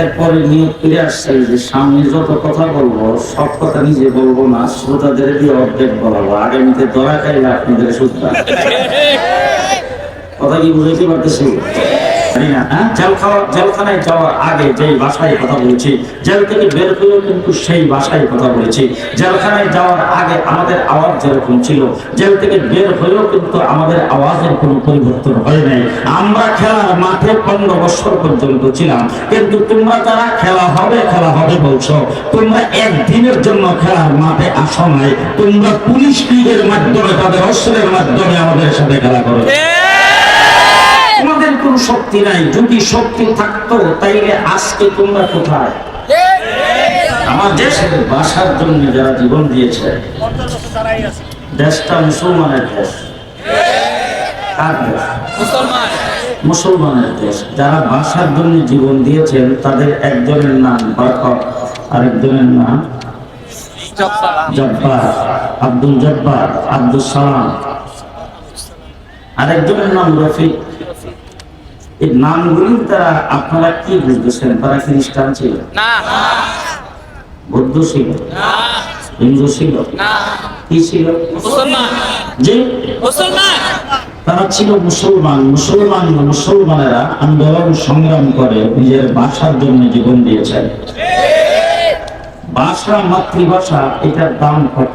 এরপরে নিয়োগ ফিরে আসছে যে সামনে যত কথা বলব, সব কথা নিজে বলব না, শ্রোতাদের দিয়ে অর্ধেক বলাবো। আগামীতে দয়া খাইলে আপনাদের শ্রদ্ধা কথা কি বুঝাইতে পারতেছি? হ্যাঁ? জেলখানায় যাওয়ার আগে যেই ভাষায় কথা বলেছি, জেল থেকে বের হয়েও কিন্তু সেই ভাষায় কথা বলেছি। জেলখানায় যাওয়ার আগে আমাদের আওয়াজ যেরকম ছিল, জেল থেকে বের হয়েও কিন্তু আমাদের আওয়াজের কোনো পরিবর্তন হয় নাই। আমরা খেলার মাঠে পনেরো বছর পর্যন্ত ছিলাম, কিন্তু তোমরা যারা খেলা হবে খেলা হবে বলছো, তোমরা একদিনের জন্য খেলার মাঠে আসো নাই। তোমরা পুলিশ লীগের মাধ্যমে, তাদের অস্ত্রের মাধ্যমে আমাদের সাথে খেলা করো। শক্তি নাই। যদি শক্তি থাকতো তাইলে আজকে তোমরা কোথায়? আমার দেশের বাসার জন্য যারা জীবন দিয়েছে দেশটা মুসলমানের দেশ। মুসলমানের দেশ। যারা বাসার জন্য জীবন দিয়েছেন তাদের একজনের নাম বরকত আরেকজনের নাম জব্বার। আব্দুল জব্বার আব্দুল সালাম। আরেকজনের নাম রফিক। এই নামগুলির দ্বারা আপনারা কি বুঝতেছেন? তারা খ্রিস্টান ছিল? বৌদ্ধ ছিল? হিন্দু ছিল? কি ছিল? যে তারা ছিল মুসলমান। মুসলমান মুসলমানেরা আন্দোলন সংগ্রাম করে নিজের বাসার জন্য জীবন দিয়েছেন। বাসা মাতৃভাষা এটার দাম কত?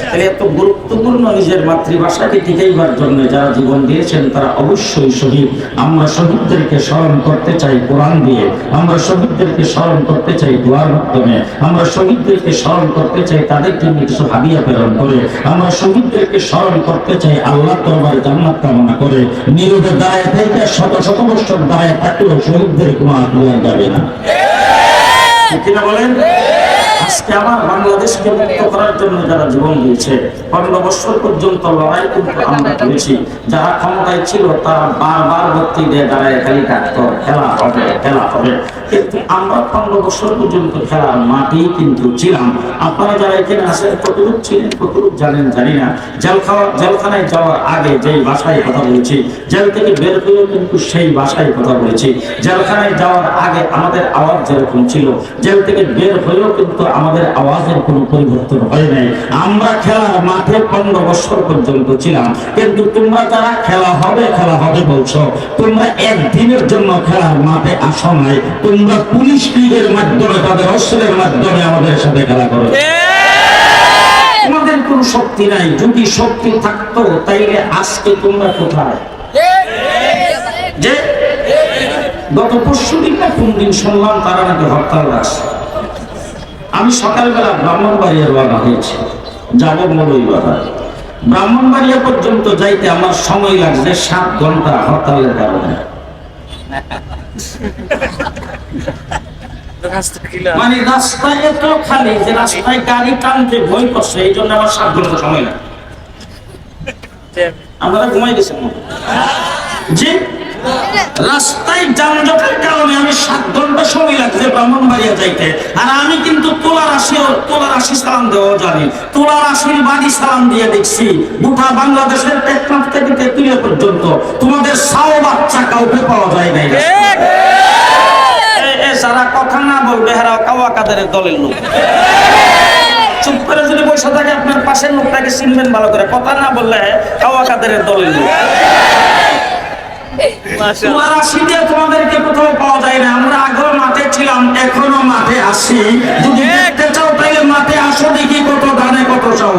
তাহলে এত গুরুত্বপূর্ণ নিজের মাতৃভাষাকে টিকাইবার জন্য যারা জীবন দিয়েছেন, তারা অবশ্যই শহীদ। আমরা শহীদদেরকে স্মরণ করতে চাই কোরআন দিয়ে। আমরা শহীদদেরকে স্মরণ করতে চাই দোয়ার মাধ্যমে। আমরা শহীদদেরকে স্মরণ করতে চাই তাদের জন্য কিছু হাদিয়া প্রেরণ করে। আমরা শহীদদেরকে স্মরণ করতে চাই আল্লাহ তোমার জান্নাত কামনা করে। নীরবে দাঁড়ায় থেকে শত শত বছর দাঁড়ায় থাকলেও শহীদদের কোনো আত্মীয় যাবে না। কিনা বলেন? আজকে আমার বাংলাদেশকে মুক্ত করার জন্য যারা জীবন দিয়েছে, পনেরো বছর পর্যন্ত লড়াই কিন্তু আমরা করেছি। যারা ক্ষমতায় ছিল, তারা বারবার ভর্তি দিয়ে দাঁড়ায় খালি কাটত খেলা হবে খেলা হবে। কিন্তু আমরা পনেরো বছর পর্যন্ত খেলার মাঠেই কিন্তু ছিলাম। আপনারা যারা এখানে কতটুক ছিলেন জানেন, জানি না। জেল খাওয়া, জেলখানায় যাওয়ার আগে যেই ভাষায় কথা বলেছি, জেল থেকে বের হয়েও কিন্তু সেই ভাষায় কথা বলেছি। জেলখানায় যাওয়ার আগে আমাদের আওয়াজ যেরকম ছিল, জেল থেকে বের হয়েও কিন্তু আমাদের আওয়াজের কোনো পরিবর্তন হয় নাই। আমরা খেলার মাঠে পনেরো বছর পর্যন্ত ছিলাম। কিন্তু তোমরা যারা খেলা হবে খেলা হবে বলছো, তোমরা একদিনের জন্য খেলার মাঠে আসো নাই। তোমরা পুলিশ লীগের মাধ্যমে তাদের অস্ত্রের মাধ্যমে আমাদের সাথে খেলা করো। তোমাদের কোনো শক্তি নাই যদি শক্তি থাকতো তাইলে আজকে তোমরা কোথায়? যে গত পরশু দিন না কোন দিন শুনলাম তারা নাকি হরতাল রাখছে। আমি সকালবেলা ব্রাহ্মণবাড়িয়া রওনা হয়েছি। যাব মৌলবাড়া ব্রাহ্মণবাড়িয়া পর্যন্ত যাইতে আমার সময় লাগছে সাত ঘণ্টা হরতালের কারণে। মানে রাস্তায় এত খালি যে রাস্তায় গাড়ি টানতে ভয় করছে এই জন্য আমার সাত ঘণ্টা সময় লাগে। আপনারা ঘুমাই গেছেন যে জি রাস্তায় যানজটের কারণে আমি সাত ঘণ্টা সময় লাগছে ব্রাহ্মণবাড়িয়া যাইতে। আর আমি কিন্তু তোলার আসি তোলার আসি সালাম দেওয়া জানি। তোলার আশির বাড়ি সালাম দিয়ে দেখছি। গোটা বাংলাদেশের টেকনাফ থেকে তেতুলিয়া পর্যন্ত। তোমাদের সাও বাচ্চা কাউকে পাওয়া যায় নাই। যারা কথা না বলবে হেরা কাওয়া কাদের দলের লোক। চুপ করে যদি বসে থাকে আপনার পাশের লোকটাকে চিনবেন ভালো করে। কথা না বললে কাওয়া কাদের দলের লোক। আসি তোমাদেরকে কোথাও পাওয়া যায় না। আমরা আগেও মাঠে ছিলাম এখনও মাঠে আসি। যদি দেখতে চাও তাহলে মাঠে আসো দেখি কত ধানে কত চাও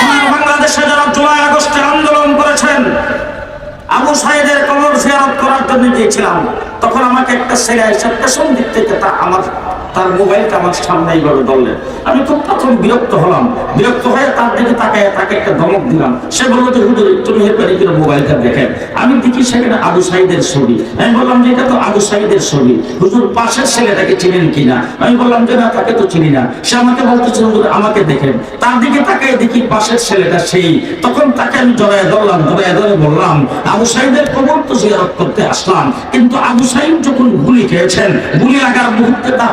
আমার বাংলাদেশে যারা জুলাই আগস্টে আন্দোলন করেছেন আবু সাইদের কবর জিয়ারত করার জন্য গিয়েছিলাম। তখন আমাকে একটা ছেলে এসে পেছন দিক থেকে তা আমার তার মোবাইলটা আমার সামনে এইভাবে ধরলেন। আমি খুব প্রথম বিরক্ত হলাম। বিরক্ত হয়ে তার দিকে তাকায়, তাকে একটা ধমক দিলাম। সে বলল যে, হুজুর, একটু মেহেরবানি করে মোবাইলটা দেখেন। আমি দেখি সেখানে আবু সাইদের ছবি। আমি বললাম যে, এটা তো আবু সাইদের ছবি। হুজুর, পাশের ছেলেটাকে চিনেন কিনা আমি বললাম যে, না, তাকে তো চিনি না। সে আমাকে বলতেছে, হুজুর, আমাকে দেখেন। তার দিকে তাকায় দেখি পাশের ছেলেটা সেই। তখন তাকে আমি জড়ায় ধরলাম, জড়ায় ধরে বললাম, আবু সাইদের কবর তো জিয়ারত করতে আসলাম। কিন্তু আবু সাইদ যখন গুলি খেয়েছেন, গুলি লাগার মুহূর্তে তার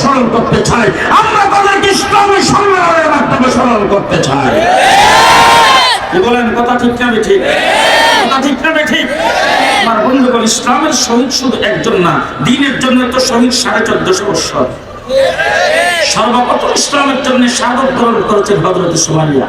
স্মরণ করতে চাই। আমরা তাদেরকে ইসলামী সম্মেলনের মাধ্যমে স্মরণ করতে চাই। কি বলেন কথা ঠিক না আমি ঠিক কথা ঠিক না ঠিক আমার বন্ধুগণ ইসলামের শহীদ শুধু একজন না দিনের জন্য তো শহীদ সাড়ে চোদ্দশো বৎসর। সর্বপ্রথম ইসলামের জন্য স্বাগত গ্রহণ করেছেন হজরত সুমারিয়া